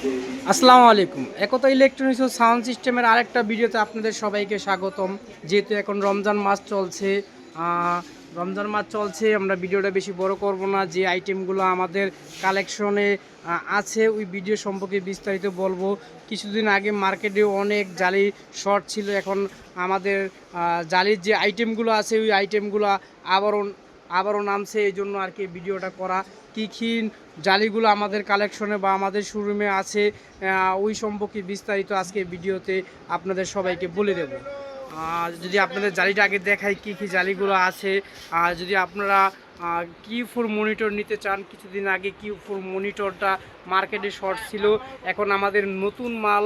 আসসালামু আলাইকুম। একতা ইলেকট্রনিক্স ও সাউন্ড সিস্টেমের আরেকটা ভিডিওতে আপনাদের সবাইকে স্বাগতম। যেহেতু এখন রমজান মাস চলছে রমজান মাস চলছে, আমরা ভিডিওটা বেশি বড় করব না। যে আইটেমগুলো আমাদের কালেকশনে আছে, ওই ভিডিও সম্পর্কে বিস্তারিত বলব। কিছুদিন আগে মার্কেটে অনেক জালি শর্ট ছিল। এখন আমাদের জালির যে আইটেমগুলো আছে, ওই আইটেমগুলো আবারও আবারও নামছে। এই জন্য আর কি ভিডিওটা করা। কী কী জালিগুলো আমাদের কালেকশনে বা আমাদের শোরুমে আছে ওই সম্পর্কে বিস্তারিত আজকে ভিডিওতে আপনাদের সবাইকে বলে দেব। যদি আপনাদের জালিটা আগে দেখাই কী কী জালিগুলো আছে, আর যদি আপনারা কি ফোর মনিটর নিতে চান, কিছুদিন আগে কিউ ফোর মনিটরটা মার্কেটে শর্ট ছিল, এখন আমাদের নতুন মাল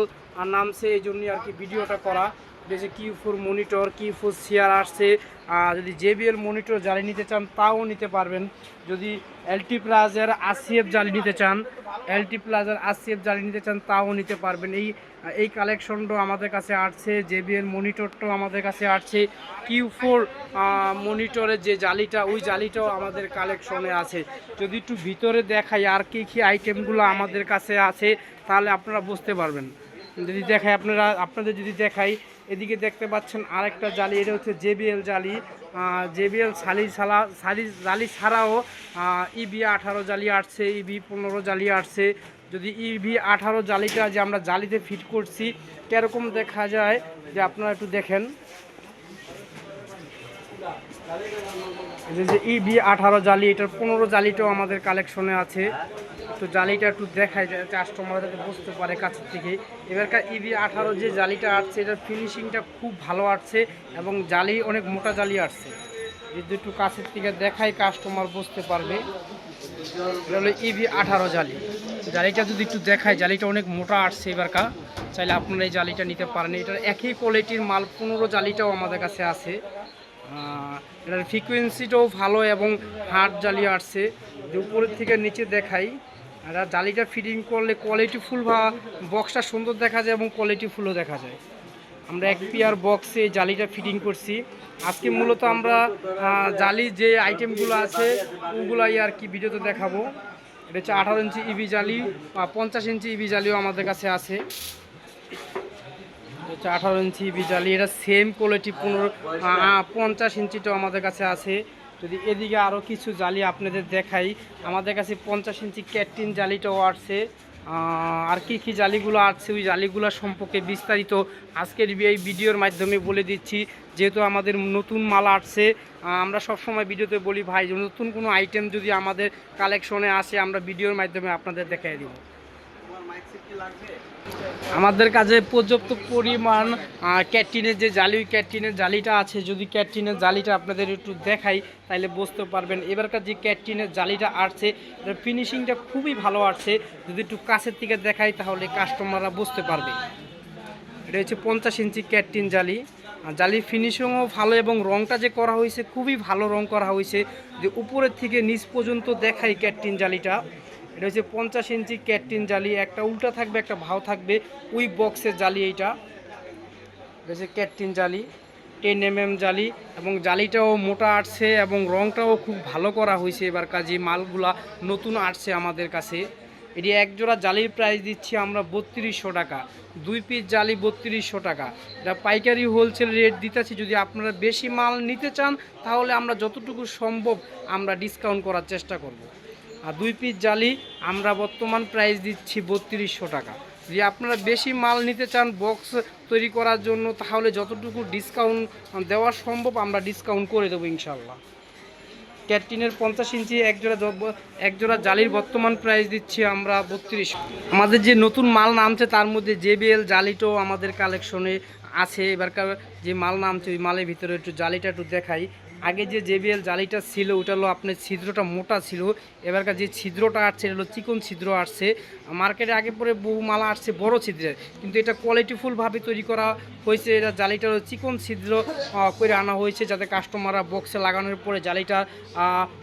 নামছে, এই জন্যই আর কি ভিডিওটা করা। যে Q four monitor Q four CR আসছে আহ, যদি জেবিএল মনিটর জালি নিতে চান তাও নিতে পারবেন। যদি এলটি প্লাজার আসিএফ জালি নিতে চান এলটি প্লাজার আসিএফ জালি নিতে চান তাও নিতে পারবেন। এই এই কালেকশনটাও আমাদের কাছে আসছে জেবিএল মনিটরটাও আমাদের কাছে আসছে। কিউ ফোর মনিটরের যে জালিটা ওই জালিটাও আমাদের কালেকশনে আছে। যদি একটু ভিতরে দেখাই আর কী কী আইটেমগুলো আমাদের কাছে আছে তাহলে আপনারা বুঝতে পারবেন। যদি দেখাই আপনারা আপনাদের যদি দেখাই এদিকে দেখতে পাচ্ছেন আরেকটা জালি, এটা হচ্ছে জেবিএল জালি। জেবিএল সালি সালা, সালি জালি ছাড়াও ইবি আঠারো জালি আসছে, ইবি পনেরো জালি আসছে। যদি ইভি আঠারো জালিটা যে আমরা জালিতে ফিট করছি, কীরকম দেখা যায়? যে আপনারা একটু দেখেন। যে- ইভি আঠারো জালি, এটার পনেরো জালিটাও আমাদের কালেকশনে আছে। তো জালিটা একটু দেখায় যাতে কাস্টমার যাতে বুঝতে পারে কাছের থেকে। এবারকার ইভি আঠারো যে জালিটা আসছে, এটার ফিনিশিংটা খুব ভালো আসছে এবং জালি অনেক মোটা জালি আসছে। যদি একটু কাছের থেকে দেখাই কাস্টমার বুঝতে পারবে। হলো ইভি আঠারো জালি। জালিটা যদি একটু দেখায়, জালিটা অনেক মোটা আসছে এবারকা। চাইলে আপনারা এই জালিটা নিতে পারেন। এটার একই কোয়ালিটির মাল পনেরো জালিটাও আমাদের কাছে আছে। এটার ফ্রিকোয়েন্সিটাও ভালো এবং হার্ড জালি আসছে। উপরের থেকে নিচে দেখাই আর জালিটা ফিটিং করলে কোয়ালিটি ফুল বা বক্সটা সুন্দর দেখা যায় এবং কোয়ালিটি ফুলও দেখা যায়। আমরা এক পিয়ার বক্সে জালিটা ফিটিং করছি। আজকে মূলত আমরা জালি যে আইটেমগুলো আছে, ওগুলাই আর কি ভিডিওতে দেখাবো। এটা হচ্ছে আঠারো ইঞ্চি ইবি জালি বা পঞ্চাশ ইঞ্চি ইবি জালিও আমাদের কাছে আছে। হচ্ছে আঠারো ইঞ্চি ইবি জালি। এটা সেম কোয়ালিটি পনেরো পঞ্চাশ ইঞ্চিটাও আমাদের কাছে আছে। যদি এদিকে আরও কিছু জালি আপনাদের দেখাই, আমাদের কাছে পঞ্চাশ ইঞ্চি ক্যাটিন জালিটাও আসছে। আর কি কি জালিগুলো আছে ওই জালিগুলো সম্পর্কে বিস্তারিত আজকের এই ভিডিওর মাধ্যমে বলে দিচ্ছি। যেহেতু আমাদের নতুন মাল আসছে আমরা সবসময় ভিডিওতে বলি, ভাই, নতুন কোনো আইটেম যদি আমাদের কালেকশনে আসে, আমরা ভিডিওর মাধ্যমে আপনাদের দেখাই দিব। আমাদের কাছে পর্যাপ্ত পরিমাণ আহ, ক্যাটটিনের যে জালি ওই ক্যাটিনের জালিটা আছে। যদি ক্যাটিনের জালিটা আপনাদের একটু দেখাই তাহলে বুঝতে পারবেন। এবারকার যে ক্যাটটিনের জালিটা আসছে ফিনিশিংটা খুবই ভালো আসছে। যদি একটু কাছের থেকে দেখাই তাহলে কাস্টমাররা বুঝতে পারবে। এটা হচ্ছে পঞ্চাশ ইঞ্চি ক্যাটটিন জালি। জালির ফিনিশিংও ভালো এবং রংটা যে করা হয়েছে খুবই ভালো রং করা হয়েছে। যে উপরের থেকে নিচ পর্যন্ত দেখাই ক্যাটটিন জালিটা। এটা হচ্ছে পঞ্চাশ ইঞ্চি ক্যাটটিন জালি, একটা উল্টা থাকবে, একটা ভাও থাকবে। ওই বক্সের জালি এইটা। এটা হচ্ছে ক্যাটটিন জালি টেন এম এম জালি এবং জালিটাও মোটা আসছে এবং রংটাও খুব ভালো করা হয়েছে এবার কাজে, মালগুলা নতুন আসছে আমাদের কাছে। এটি এক জোড়া জালির প্রাইস দিচ্ছি আমরা বত্রিশশো টাকা। দুই পিস জালি বত্রিশশো টাকা। এটা পাইকারি হোলসেল রেট দিতেছি, যদি আপনারা বেশি মাল নিতে চান, তাহলে আমরা যতটুকু সম্ভব আমরা ডিসকাউন্ট করার চেষ্টা করব। আর দুই পিস জালি আমরা বর্তমান প্রাইস দিচ্ছি বত্রিশশো টাকা। যদি আপনারা বেশি মাল নিতে চান বক্স তৈরি করার জন্য, তাহলে যতটুকু ডিসকাউন্ট দেওয়া সম্ভব আমরা ডিসকাউন্ট করে দেবো ইনশাল্লাহ ক্যাটটিনের পঞ্চাশ ইঞ্চি একজোড়া একজোড়া জালির বর্তমান প্রাইস দিচ্ছি আমরা বত্রিশ আমাদের যে নতুন মাল নামছে, তার মধ্যে জেবিএল জালিটাও আমাদের কালেকশনে আছে। এবারকার যে মাল নামছে, ওই মালের ভিতরে একটু জালিটা একটু দেখাই। আগে যে জেবিএল জালিটা ছিল, ওটা হলো আপনার ছিদ্রটা মোটা ছিল। এবারকার যে ছিদ্রটা আসছে, এটা হলো চিকন ছিদ্র আসছে। মার্কেটে আগে পরে বহু মালা আসছে বড় ছিদ্রের কিন্তু এটা কোয়ালিটিফুলভাবে তৈরি করা হয়েছে। এটা জালিটা হলো চিকন ছিদ্র করে আনা হয়েছে যাতে কাস্টমাররা বক্সে লাগানোর পরে জালিটা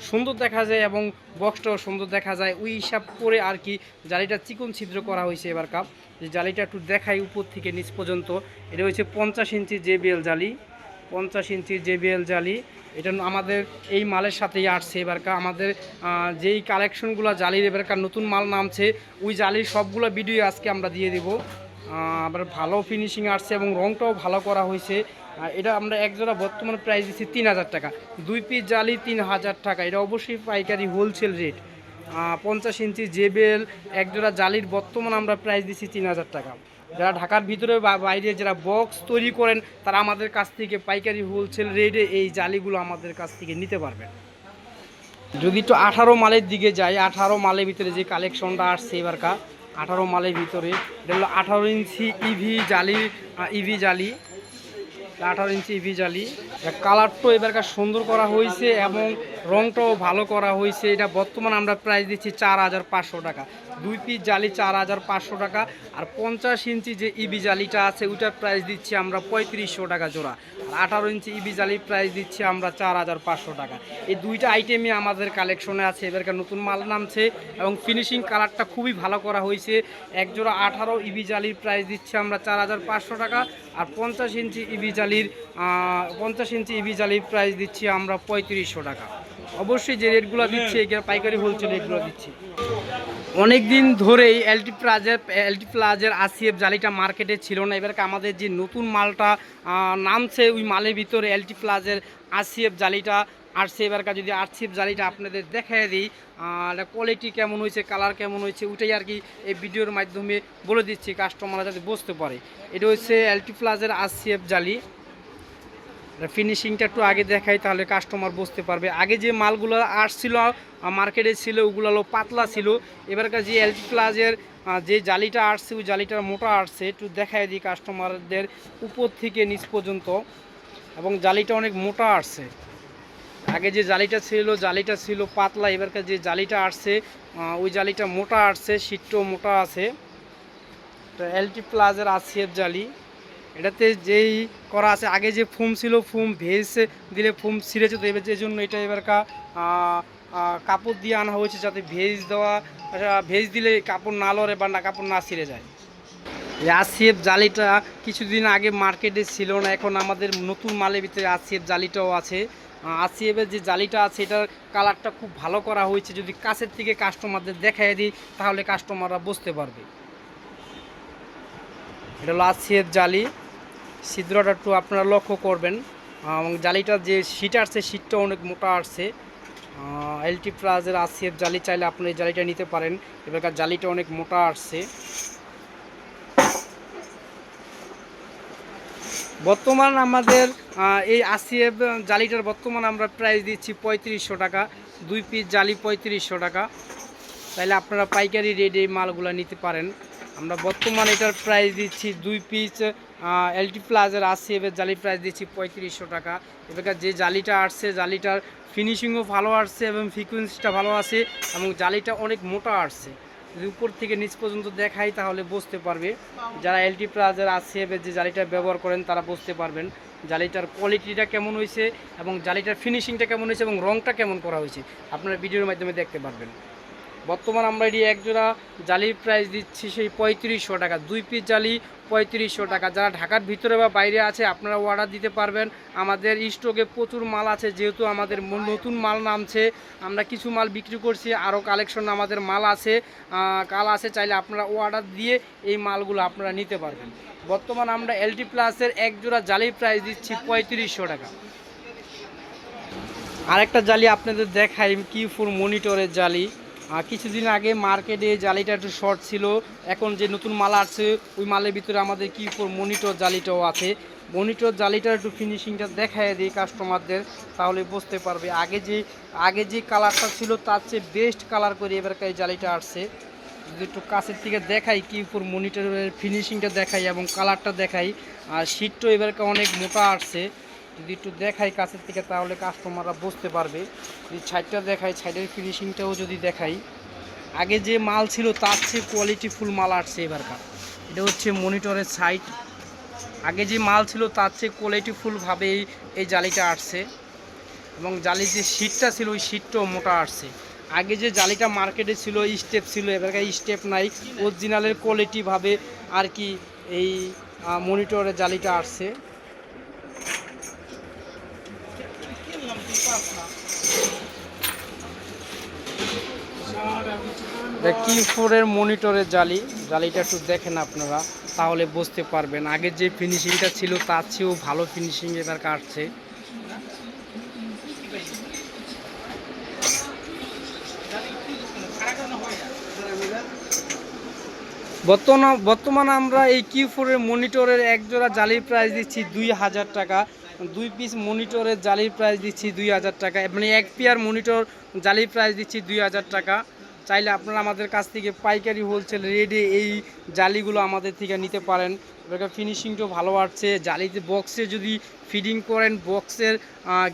সুন্দর দেখা যায় এবং বক্সটাও সুন্দর দেখা যায়। ওই হিসাব করে আর কি জালিটা চিকন ছিদ্র করা হয়েছে এবার কাপ যে জালিটা একটু দেখাই উপর থেকে নিচ পর্যন্ত। এটা হচ্ছে পঞ্চাশ ইঞ্চি জেবিএল জালি। পঞ্চাশ ইঞ্চি জেবিএল জালি, এটা আমাদের এই মালের সাথেই আসছে এবারকার আমাদের যেই কালেকশনগুলো জালির এবারকার নতুন মাল নামছে, ওই জালির সবগুলো ভিডিও আজকে আমরা দিয়ে দেব। আবার ভালো ফিনিশিং আসছে এবং রংটাও ভালো করা হয়েছে। এটা আমরা এক জোড়া বর্তমান প্রাইস দিচ্ছি তিন হাজার টাকা। দুই পিস জালি তিন হাজার টাকা। এটা অবশ্যই পাইকারি হোলসেল রেট পঞ্চাশ ইঞ্চি জেবেল এক জোড়া জালির বর্তমান আমরা প্রাইস দিচ্ছি তিন হাজার টাকা। যারা ঢাকার ভিতরে বাইরে যারা বক্স তৈরি করেন, তারা আমাদের কাছ থেকে পাইকারি হোলসেল রেটে এই জালিগুলো আমাদের কাছ থেকে নিতে পারবেন। যদি একটু আঠারো মালের দিকে যাই, আঠারো মালের ভিতরে যে কালেকশনটা আসছে এবারকার আঠারো মালের ভিতরে, এটা হলো আঠারো ইঞ্চি ইভি জালি ইভি জালি, আঠারো ইঞ্চি ইভি জালি। কালারটাও এবারকার সুন্দর করা হয়েছে এবং রংটাও ভালো করা হয়েছে। এটা বর্তমান আমরা প্রাইস দিচ্ছি চার হাজার পাঁচশো টাকা। দুই পিস জালি চার হাজার পাঁচশো টাকা আর পঞ্চাশ ইঞ্চি যে ইবি জালিটা আছে, ওইটার প্রাইস দিচ্ছি আমরা পঁয়ত্রিশশো টাকা জোড়া। আর আঠারো ইঞ্চি ইবি জালির প্রাইস দিচ্ছি আমরা চার হাজার পাঁচশো টাকা। এই দুইটা আইটেমই আমাদের কালেকশনে আছে, এবারকার নতুন মাল নামছে এবং ফিনিশিং কালারটা খুবই ভালো করা হয়েছে। এক জোড়া আঠারো ইবি জালির প্রাইস দিচ্ছি আমরা চার হাজার পাঁচশো টাকা আর পঞ্চাশ ইঞ্চি ইবি জালির পঞ্চাশ ইঞ্চি ইবি জালির প্রাইস দিচ্ছি আমরা পঁয়ত্রিশশো টাকা। অবশ্যই যে রেটগুলো দিচ্ছি এগুলো পাইকারি হোলসেল রেটগুলো দিচ্ছি। অনেক দিন ধরেই এলটি প্লাজের এলটি প্লাজের আসিএফ জালিটা মার্কেটে ছিল না। এবার আমাদের যে নতুন মালটা নামছে ওই মালের ভিতরে এলটি প্লাজের আসিএফ জালিটা আসছে। এবারকার যদি আরসিএফ জালিটা আপনাদের দেখাই দিই কোয়ালিটি কেমন হয়েছে কালার কেমন হয়েছে, ওইটাই আর কি এই ভিডিওর মাধ্যমে বলে দিচ্ছি কাস্টমাররা যাতে বুঝতে পারে। এটা হচ্ছে এলটি প্লাজের আসিএফ জালি। ফিনিশিংটা একটু আগে দেখাই, তাহলে কাস্টমার বুঝতে পারবে। আগে যে মালগুলো আসছিল মার্কেটে ছিল, ওগুলো পাতলা ছিল। এবারকার যে এলটি প্লাজের যে জালিটা আসছে, ওই জালিটার মোটা আসছে, একটু দেখাই দিই কাস্টমারদের উপর থেকে নিচ পর্যন্ত। এবং জালিটা অনেক মোটা আসছে। আগে যে জালিটা ছিল জালিটা ছিল পাতলা, এবারকার যে জালিটা আসছে ওই জালিটা মোটা আসছে শীতটাও মোটা আছে। এলটি প্লাজের আসিএফ জালি। এটাতে যেই করা আছে আগে যে ফুম ছিল ফুম ভেজ দিলে ফুম ছিঁড়ে যেত। এবার যে জন্য এটা আহ, কাপড় দিয়ে আনা হয়েছে যাতে ভেজ দেওয়া ভেজ দিলে কাপড় না লড়ে বা না কাপড় না ছিঁড়ে যায়। আসিএফ জালিটা কিছুদিন আগে মার্কেটে ছিল না এখন আমাদের নতুন মালের ভিতরে আসিএফ জালিটাও আছে। আসিএফের যে জালিটা আছে এটার কালারটা খুব ভালো করা হয়েছে। যদি কাছের থেকে কাস্টমারদের দেখাই দিই তাহলে কাস্টমাররা বুঝতে পারবে। এটা হলো আসিএফ জালি। ছিদ্রটা একটু আপনারা লক্ষ্য করবেন। এবং জালিটার যে শীট আসছে শীটটা অনেক মোটা আসছে। এলটি প্লাজের আসিএফ জালি চাইলে আপনি এই জালিটা নিতে পারেন। এবারকার জালিটা অনেক মোটা আসছে। বর্তমান আমাদের এই আসিএফ জালিটার বর্তমান আমরা প্রাইস দিচ্ছি পঁয়ত্রিশশো টাকা। দুই পিস জালি পঁয়ত্রিশশো টাকা। তাহলে আপনারা পাইকারি রেটে মালগুলো নিতে পারেন। আমরা বর্তমান এটার প্রাইস দিচ্ছি দুই পিস এলটি প্লাজের আসিএফের জালি প্রাইস দিচ্ছি পঁয়ত্রিশশো টাকা। এবার যে জালিটা আসছে, জালিটার ফিনিশিংও ভালো আসছে এবং ফ্রিকুয়েন্সিটা ভালো আছে এবং জালিটা অনেক মোটা আসছে। যদি উপর থেকে নিচ পর্যন্ত দেখাই তাহলে বুঝতে পারবে। যারা এলটি প্লাজের আসিএফের যে জালিটা ব্যবহার করেন, তারা বুঝতে পারবেন জালিটার কোয়ালিটিটা কেমন হয়েছে এবং জালিটার ফিনিশিংটা কেমন হয়েছে এবং রংটা কেমন করা হয়েছে। আপনারা ভিডিওর মাধ্যমে দেখতে পারবেন। বর্তমান আমরা এটি একজোড়া জালির প্রাইস দিচ্ছি সেই পঁয়ত্রিশশো টাকা। দুই পিস জালি পঁয়ত্রিশশো টাকা। যারা ঢাকার ভিতরে বা বাইরে আছে, আপনারা অর্ডার দিতে পারবেন। আমাদের স্টকে প্রচুর মাল আছে, যেহেতু আমাদের নতুন মাল নামছে। আমরা কিছু মাল বিক্রি করছি আরও কালেকশন আমাদের মাল আছে। কাল আছে, চাইলে আপনারা অর্ডার দিয়ে এই মালগুলো আপনারা নিতে পারবেন। বর্তমান আমরা এলটি প্লাসের এক জোড়া জালির প্রাইস দিচ্ছি পঁয়ত্রিশশো টাকা। আরেকটা জালি আপনাদের দেখাই কি ফুল মনিটরের জালি। কিছুদিন আগে মার্কেটে জালিটা একটু শর্ট ছিল। এখন যে নতুন মাল আছে ওই মালের ভিতরে আমাদের কি ফুল মনিটর জালিটাও আছে। মনিটর জালিটার একটু ফিনিশিংটা দেখায় দিই কাস্টমারদের তাহলে বুঝতে পারবে। আগে যে আগে যে কালারটা ছিল, তার চেয়ে বেস্ট কালার করে এবারকার এই জালিটা আসছে। যদি একটু কাছের থেকে দেখাই কি ফুল মনিটরের ফিনিশিংটা দেখাই এবং কালারটা দেখাই, আর শীতটা এবারকার অনেক মোটা আসছে। যদি একটু দেখাই কাছের থেকে তাহলে কাস্টমাররা বুঝতে পারবে যদি ছাইডটা দেখাই ছাইডের ফিনিশিংটাও যদি দেখাই, আগে যে মাল ছিল তার চেয়ে কোয়ালিটি ফুল মাল আসছে এবারকার। এটা হচ্ছে মনিটরের সাইড আগে যে মাল ছিল তার চেয়ে কোয়ালিটি ফুলভাবে এই জালিটা আসছে এবং জালির যে শীটটা ছিল, ওই শীটটাও মোটা আসছে। আগে যে জালিটা মার্কেটে ছিল স্টেপ ছিল, এবারকার স্টেপ নাই। অরিজিনালের কোয়ালিটিভাবে আর কি এই মনিটরের জালিটা আসছে। কি ফোরের মনিটরের জালি জালিটা একটু দেখেন আপনারা, তাহলে বুঝতে পারবেন। আগে যে ফিনিশিংটা ছিল, তার চেয়েও ভালো ফিনিশিং এবার কাটছে। বর্তমান বর্তমানে আমরা এই কিউ ফোরের মনিটরের এক জোড়া জালির প্রাইস দিচ্ছি দুই হাজার টাকা। দুই পিস মনিটরের জালির প্রাইস দিচ্ছি দুই হাজার টাকা। মানে এক পেয়ার মনিটর জালির প্রাইস দিচ্ছি দুই হাজার টাকা। চাইলে আপনারা আমাদের কাছ থেকে পাইকারি হোলসেল রেডে এই জালিগুলো আমাদের থেকে নিতে পারেন। এবার ফিনিশিংটাও ভালো আসছে। জালিতে বক্সে যদি ফিডিং করেন বক্সের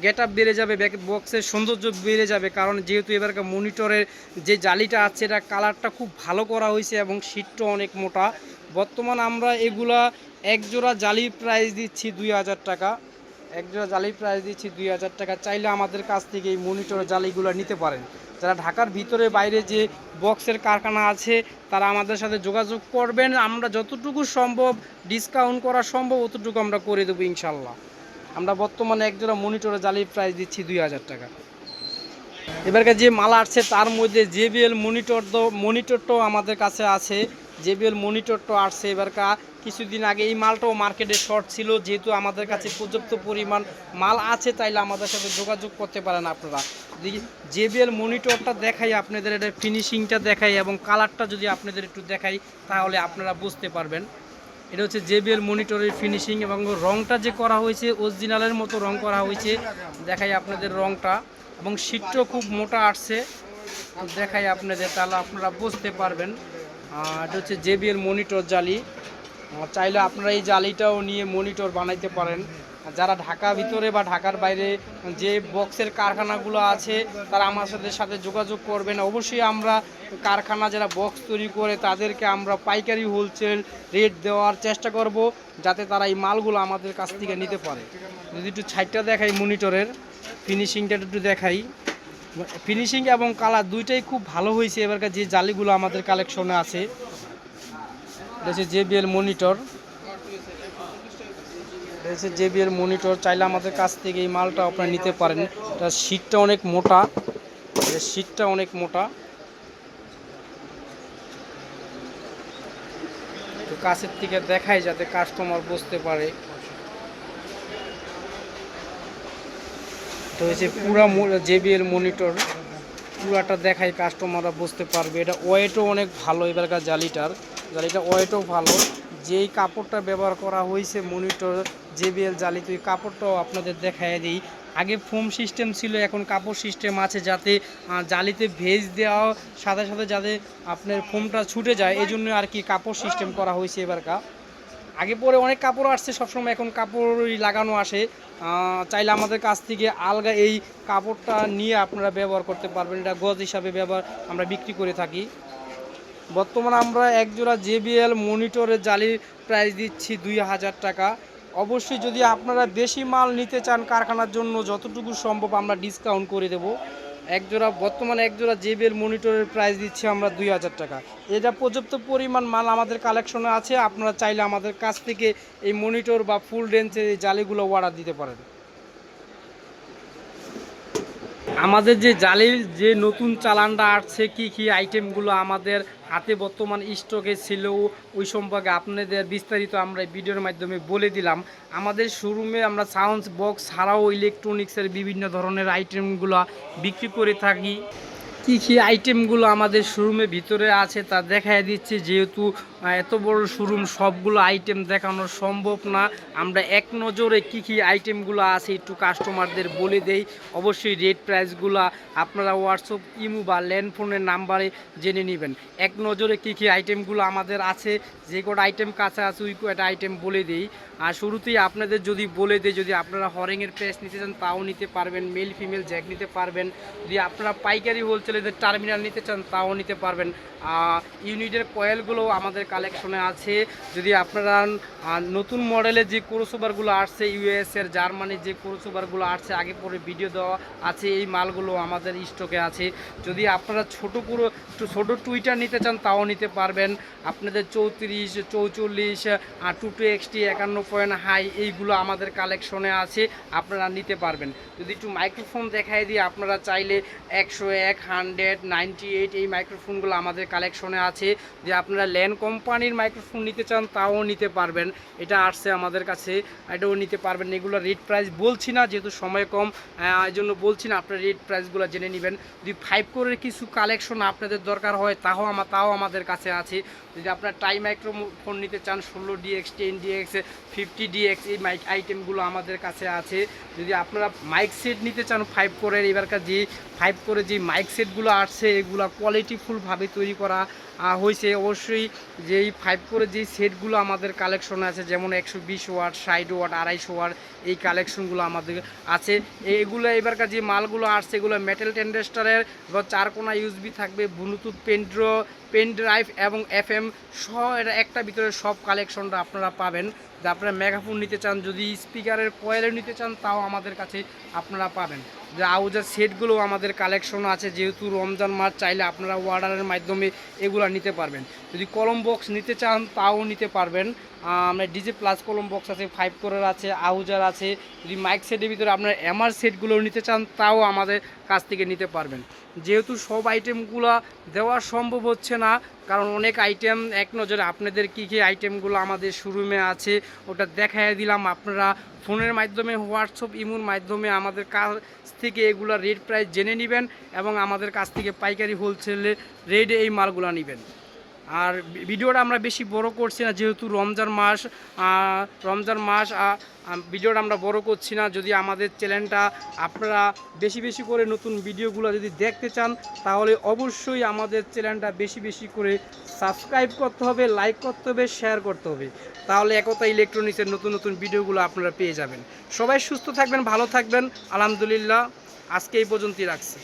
গেট আপ বেড়ে যাবে বক্সের সৌন্দর্য বেড়ে যাবে। কারণ যেহেতু এবারকার মনিটরের যে জালিটা আছে, এটা কালারটা খুব ভালো করা হয়েছে এবং শীতটাও অনেক মোটা। বর্তমান আমরা এগুলা এক জোড়া জালির প্রাইস দিচ্ছি দুই হাজার টাকা। এক জোড়া জালির প্রাইস দিচ্ছি দুই হাজার টাকা। চাইলে আমাদের কাছ থেকে এই মনিটর জালিগুলো নিতে পারেন। যারা ঢাকার ভিতরে বাইরে যে বক্সের কারখানা আছে, তারা আমাদের সাথে যোগাযোগ করবেন। আমরা যতটুকু সম্ভব ডিসকাউন্ট করা সম্ভব, অতটুকু আমরা করে দেবো ইনশাল্লাহ। আমরা বর্তমানে একজোড়া মনিটরে জালির প্রাইস দিচ্ছি দুই হাজার টাকা। এবারকার যে মাল আসছে, তার মধ্যে জেবিএল মনিটর তো মনিটরটাও আমাদের কাছে আছে। জেবিএল মনিটরটা আসছে এবারকার কিছুদিন আগে এই মালটাও মার্কেটে শর্ট ছিল, যেহেতু আমাদের কাছে পর্যাপ্ত পরিমাণ মাল আছে, তাইলে আমাদের সাথে যোগাযোগ করতে পারেন আপনারা। জেবিএল মনিটরটা দেখাই আপনাদের, এটা ফিনিশিংটা দেখাই এবং কালারটা যদি আপনাদের একটু দেখাই, তাহলে আপনারা বুঝতে পারবেন। এটা হচ্ছে জেবিএল মনিটরের ফিনিশিং এবং রংটা যে করা হয়েছে অরিজিনালের মতো রং করা হয়েছে। দেখাই আপনাদের রংটা। এবং শীতটাও খুব মোটা আসছে। দেখাই আপনাদের, তাহলে আপনারা বুঝতে পারবেন। এটা হচ্ছে জেবিএল মনিটর জালি। চাইলে আপনারা এই জালিটাও নিয়ে মনিটর বানাইতে পারেন। যারা ঢাকা ভিতরে বা ঢাকার বাইরে যে বক্সের কারখানাগুলো আছে, তারা সাথে সাথে যোগাযোগ করবেন। অবশ্যই আমরা কারখানা যারা বক্স তৈরি করে, তাদেরকে আমরা পাইকারি হোলসেল রেট দেওয়ার চেষ্টা করব, যাতে তারা এই মালগুলো আমাদের কাছ থেকে নিতে পারে। যদি একটু ছাইটটা দেখাই মনিটরের ফিনিশিংটা একটু দেখাই। ফিনিশিং এবং কালার দুইটাই খুব ভালো হয়েছে এবারকার যে জালিগুলো আমাদের কালেকশনে আছে। হচ্ছে জেবিএল মনিটর হচ্ছে জেবিএল মনিটর চাইলে আমাদের কাছ থেকে এই মালটা আপনারা নিতে পারেন। এটা শীটটা অনেক মোটা। শীটটা অনেক মোটা। কাছের থেকে দেখাই যাতে কাস্টমার বুঝতে পারে। তো হচ্ছে পুরা জেবিএল মনিটর, পুরাটা দেখাই কাস্টমাররা বুঝতে পারবে। এটা ওয়েটও অনেক ভালো এবারকার জালিটার। জালিটা ওয়েটও ভালো। যেই কাপড়টা ব্যবহার করা হয়েছে মনিটর, জেবিএল জালি, তো এই কাপড়টাও আপনাদের দেখাই দিই। আগে ফোম সিস্টেম ছিল, এখন কাপড় সিস্টেম আছে যাতে জালিতে ভেজ দেওয়া, সাথে সাথে যাতে আপনার ফোমটা ছুটে যায় এই জন্য আর কি কাপড় সিস্টেম করা হয়েছে এবারকার। আগে পরে অনেক কাপড় আসছে সবসময়, এখন কাপড় লাগানো আসে। চাইলে আমাদের কাছ থেকে আলগা এই কাপড়টা নিয়ে আপনারা ব্যবহার করতে পারবেন। এটা গজ হিসাবে ব্যবহার আমরা বিক্রি করে থাকি। বর্তমানে আমরা একজোড়া জেবিএল মনিটরের জালির প্রাইস দিচ্ছি দুই হাজার টাকা। অবশ্যই যদি আপনারা বেশি মাল নিতে চান কারখানার জন্য, যতটুকু সম্ভব আমরা ডিসকাউন্ট করে দেব। একজোড়া, বর্তমানে একজোড়া জেবিএল মনিটরের প্রাইস দিচ্ছি আমরা দুই হাজার টাকা। এটা পর্যাপ্ত পরিমাণ মাল আমাদের কালেকশনে আছে, আপনারা চাইলে আমাদের কাছ থেকে এই মনিটর বা ফুল রেঞ্জের এই জালিগুলো অর্ডার দিতে পারেন। আমাদের যে জালির যে নতুন চালানটা আসছে, কি কি আইটেমগুলো আমাদের হাতে বর্তমান স্টকে ছিল। ওই সম্পর্কে আপনাদের বিস্তারিত আমরা ভিডিওর মাধ্যমে বলে দিলাম। আমাদের শোরুমে আমরা সাউন্ড বক্স ছাড়াও ইলেকট্রনিক্সের বিভিন্ন ধরনের আইটেমগুলো বিক্রি করে থাকি। কি কি আইটেমগুলো আমাদের শোরুমের ভিতরে আছে তা দেখাই দিচ্ছি। যেহেতু এত বড় শোরুম সবগুলো আইটেম দেখানো সম্ভব না। আমরা এক নজরে কি কি আইটেমগুলো আছে একটু কাস্টমারদের বলে দেই। অবশ্যই রেট প্রাইসগুলো আপনারা হোয়াটসঅ্যাপ ইমু বা ল্যান্ডফোনের নাম্বারে জেনে নেবেন। এক নজরে কি কি আইটেমগুলো আমাদের আছে, যে কটা আইটেম কাছে আছে, ওই কটা আইটেম বলে দিই। আর শুরুতেই আপনাদের যদি বলে দিই, যদি আপনারা হরেংয়ের প্রেস নিতে চান, তাও নিতে পারবেন। মেল ফিমেল জ্যাক নিতে পারবেন। যদি আপনারা পাইকারি হোলসেলে যে টার্মিনাল নিতে চান তাও নিতে পারবেন। ইউনিটের কয়েলগুলো আমাদের কালেকশনে আছে। যদি আপনারা নতুন মডেলে যে ক্রোসোভারগুলো আসছে ইউএস এর জার্মানির যে ক্রোসোভারগুলো আসছে, আগে পরে ভিডিও দেওয়া আছে, এই মালগুলো আমাদের স্টকে আছে। যদি আপনারা ছোটো পুরো, ছোটো টুইটার নিতে চান তাও নিতে পারবেন। আপনাদের চৌত্রিশ, চৌচল্লিশ টু টু এক্সটি একান্ন পয়েন্ট হাই এইগুলো আমাদের কালেকশনে আছে, আপনারা নিতে পারবেন। যদি একটু মাইক্রোফোন দেখাই দিই, আপনারা চাইলে একশো এক হান্ড্রেড নাইনটি এইট এই মাইক্রোফোনগুলো আমাদের কালেকশনে আছে। যে আপনারা ল্যান্ড কোম্পানির মাইক্রোফোন নিতে চান, তাও নিতে পারবেন। এটা আসছে আমাদের কাছে, এটাও নিতে পারবেন। এগুলো রেট প্রাইস বলছি না, যেহেতু সময় কম এই জন্য বলছি না, আপনার রেট প্রাইসগুলো জেনে নেবেন। যদি ফাইভ কোরের কিছু কালেকশন আপনাদের দরকার হয়, তাও আমার তাও আমাদের কাছে আছে। যদি আপনার টাই মাইক্রো ফোন নিতে চান, ষোলো DX ten DX fifty DX এই মাইক আইটেমগুলো আমাদের কাছে আছে। যদি আপনারা মাইক সেট নিতে চান ফাইভ কোরের এবারকার যে ফাইভ করে যে মাইক সেটগুলো আসছে, এগুলো কোয়ালিটিফুলভাবে তৈরি করা হয়েছে। অবশ্যই যেই ফাইভ করে যেই সেটগুলো আমাদের কালেকশন আছে, যেমন একশো বিশ ওয়াট, ষাট ওয়াট, আড়াইশো ওয়াট, এই কালেকশনগুলো আমাদের আছে। এগুলো এবারকার যে মালগুলো আসছে, এগুলো মেটাল টেন্ডেস্টারের চারকোনা ইউজবি থাকবে ব্লুটুথ পেনড্রো পেন ড্রাইভ এবং এফ এম সহ এটা একটা ভিতরে সব কালেকশনটা আপনারা পাবেন। যে আপনারা মেগাফোন নিতে চান, যদি স্পিকারের কয়েলও নিতে চান, তাও আমাদের কাছে আপনারা পাবেন। যে আউজার সেটগুলো আমাদের কালেকশন আছে, যেহেতু রমজান মাস, চাইলে আপনারা অর্ডারের মাধ্যমে এগুলো নিতে পারবেন। যদি কলম বক্স নিতে চান, তাও নিতে পারবেন। আমরা ডিজে প্লাস কলম বক্স আছে ফাইভ কোরের আছে আউজার আছে, যদি মাইক সেটের ভিতরে আপনার এমআর সেটগুলো নিতে চান, তাও আমাদের কাছ থেকে নিতে পারবেন। যেহেতু সব আইটেমগুলো দেওয়া সম্ভব হচ্ছে না, কারণ অনেক আইটেম এক নজরে আপনাদের কী কী আইটেমগুলো আমাদের শোরুমে আছে, ওটা দেখাই দিলাম আপনারা। ফোনের মাধ্যমে, হোয়াটসঅ্যাপ, ইমোর মাধ্যমে আমাদের কাছ থেকে এগুলো রেট প্রাইস জেনে নেবেন এবং আমাদের কাছ থেকে পাইকারি হোলসেলে রেটে এই মালগুলো নেবেন। আর ভিডিওটা আমরা বেশি বড় করছি না, যেহেতু রমজান মাস রমজান মাস ভিডিওটা আমরা বড় করছি না। যদি আমাদের চ্যানেলটা আপনারা বেশি বেশি করে নতুন ভিডিওগুলো যদি দেখতে চান, তাহলে অবশ্যই আমাদের চ্যানেলটা বেশি বেশি করে সাবস্ক্রাইব করতে হবে, লাইক করতে হবে, শেয়ার করতে হবে। তাহলে একতা ইলেকট্রনিক্সের নতুন নতুন ভিডিওগুলো আপনারা পেয়ে যাবেন। সবাই সুস্থ থাকবেন, ভালো থাকবেন। আলহামদুলিল্লাহ, আজকে এই পর্যন্তই রাখছি।